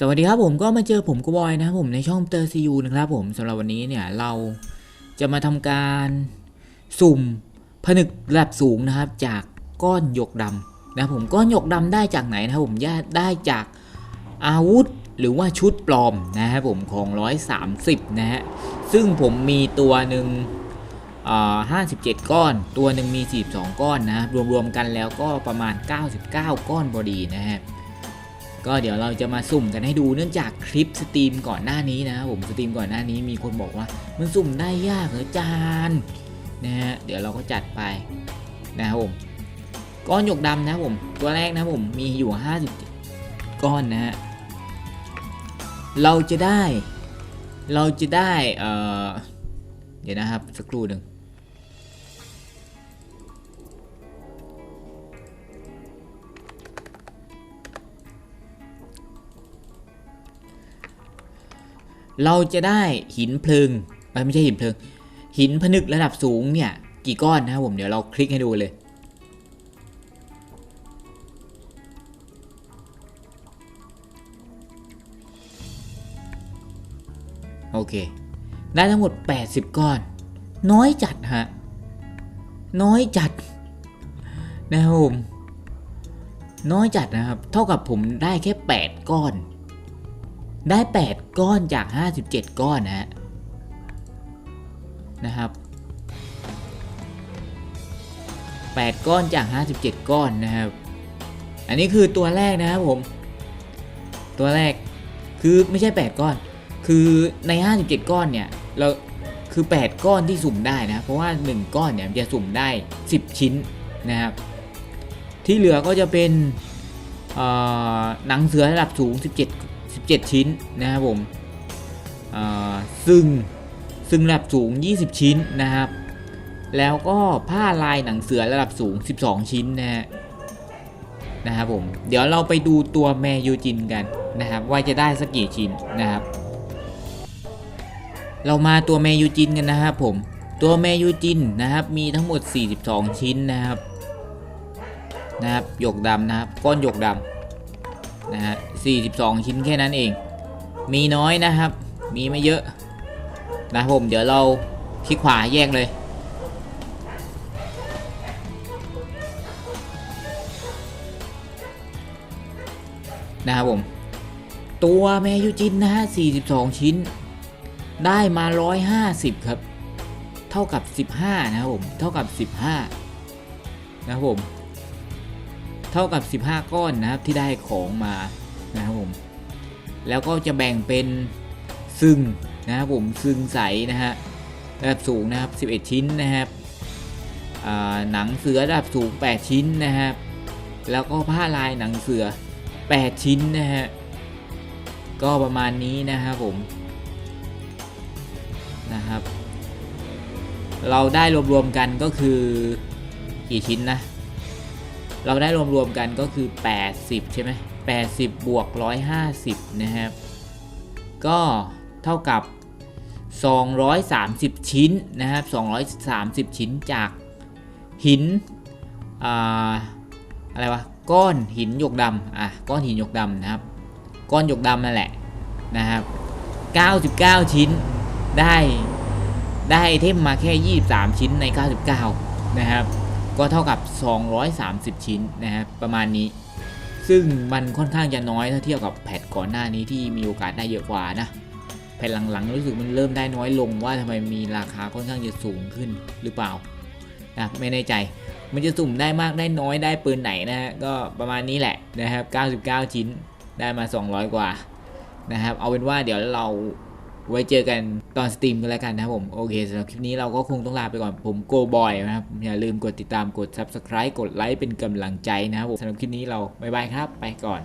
สวัสดีครับผมก็มาเจอผมกูบอยนะครับผมในช่องเตอร์ซียูนะครับผมสำหรับวันนี้เนี่ยเราจะมาทำการสุ่มผนึกระดับสูงนะครับ จากก้อนหยกดำนะผมก้อนหยกดำได้จากไหนนะครับผมได้จากอาวุธหรือว่าชุดปลอมนะครับผมของ 130 นะฮะซึ่งผมมีตัวหนึ่งอ่า57ก้อน ตัวหนึ่งมี 42 ก้อนนะครับรวมๆกันแล้วก็ประมาณ 99 ก้อนพอดีนะฮะ ก็เดี๋ยวเราจะมาสุ่มกันให้ดูเนื่องจากคลิปสตรีมก่อนหน้านี้นะครับผมสตรีมก่อนหน้านี้มีคนบอกว่า มันสุ่มได้ยากเหรอจานนะฮะเดี๋ยวเราก็จัดไปนะครับผมก้อนหยกดำนะผมตัวแรกนะผมมีอยู่ 50 ก้อนนะฮะเราจะได้ เราจะได้เอ่อเดี๋ยวนะครับสักครู่หนึ่ง เราจะได้หินเพลิงไม่ใช่หินเพลิง หินผนึกระดับสูงเนี่ย กี่ก้อนนะครับผมเดี๋ยวเราคลิกให้ดูเลยโอเค ได้ทั้งหมด 80 ก้อน น้อยจัดฮะ น้อยจัด นะครับผม น้อยจัดนะครับ เท่ากับผมได้แค่ 8 ก้อน ได้ 8 ก้อนจาก 57 ก้อนนะ นะครับ 8 ก้อนจาก 57 ก้อนนะครับ อันนี้คือตัวแรกนะครับผม ตัวแรกคือไม่ใช่ 8 ก้อน คือใน 57 ก้อนเนี่ยเราคือ 8 ก้อนที่สุ่มได้นะ เพราะว่า 1 ก้อนเนี่ยจะสุ่มได้ 10 ชิ้นนะครับ ที่เหลือก็จะเป็นหนังเสือระดับสูง 17 17 ชิ้นนะครับผมซึ่งซึ่งระดับสูง 20 ชิ้นนะครับ แล้วก็ผ้าลายหนังเสือระดับสูง 12 ชิ้นนะฮะนะครับผมเดี๋ยวเราไปดูตัวแมยูจินกันนะครับ ว่าจะได้สักกี่ชิ้นนะครับ เรามาตัวแมยูจินกันนะครับผมตัวแมยูจินนะครับมีทั้งหมด 42 ชิ้นนะครับนะครับหยกดำนะครับ ก้อนหยกดำ นะฮะ42 ชิ้นแค่นั้นเอง มีน้อยนะครับ มีไม่เยอะ นะครับผมเดี๋ยวเราคลิกขวาแยกเลย นะครับผม ตัวแมยูจินนะฮะ42 ชิ้น ได้มา 150 ครับ เท่ากับ 15 นะครับผม เท่ากับ 15 นะครับผม เท่ากับ 15 ก้อนนะครับที่ได้ของมานะครับผมแล้วก็จะแบ่งเป็นซึ่งนะครับผมซึ่งใสนะฮะระดับสูงนะครับ 11 ชิ้นนะครับหนังเสือระดับสูง 8 ชิ้นนะครับ แล้วก็ผ้าลายหนังเสือ 8 ชิ้นนะฮะก็ประมาณนี้นะครับผมนะครับ เราได้รวมๆกันก็คือกี่ชิ้นนะ เราได้รวมๆกันก็คือ 80 ใช่ไหม80 บวก 150 นะครับ ก็เท่ากับ 230 ชิ้นนะครับ 230 ชิ้นจากหินอ่าอะไรวะ ก้อนหินหยกดำอะ ก้อนหินหยกดำนะครับ ก้อนหยกดำนั่นแหละนะครับ 99 ชิ้นได้ได้ไอเทมมาแค่ 23 ชิ้นใน 99 นะครับ ก็เท่ากับ 230 ชิ้นนะครับประมาณนี้ ซึ่งมันค่อนข้างจะน้อยถ้าเทียบกับแพทก่อนหน้านี้ที่มีโอกาสได้เยอะกว่านะแพทหลังๆรู้สึกมันเริ่มได้น้อยลงว่าทำไมมีราคาค่อนข้างจะสูงขึ้นหรือเปล่านะไม่แน่ใจมันจะสุ่มได้มากได้น้อยได้ปืนไหนนะฮะก็ประมาณนี้แหละนะครับ 99 ชิ้นได้มา 200 กว่านะครับเอาเป็นว่าเดี๋ยวเรา ไว้เจอกันตอนสตรีมกันแล้วกันนะครับผม โอเคสำหรับคลิปนี้เราก็คงต้องลาไปก่อนผมโกบอยนะครับ อย่าลืมกดติดตามกด Subscribe กดไลค์เป็นกำลังใจนะครับผมสำหรับคลิปนี้เราบายบายครับ ไปก่อน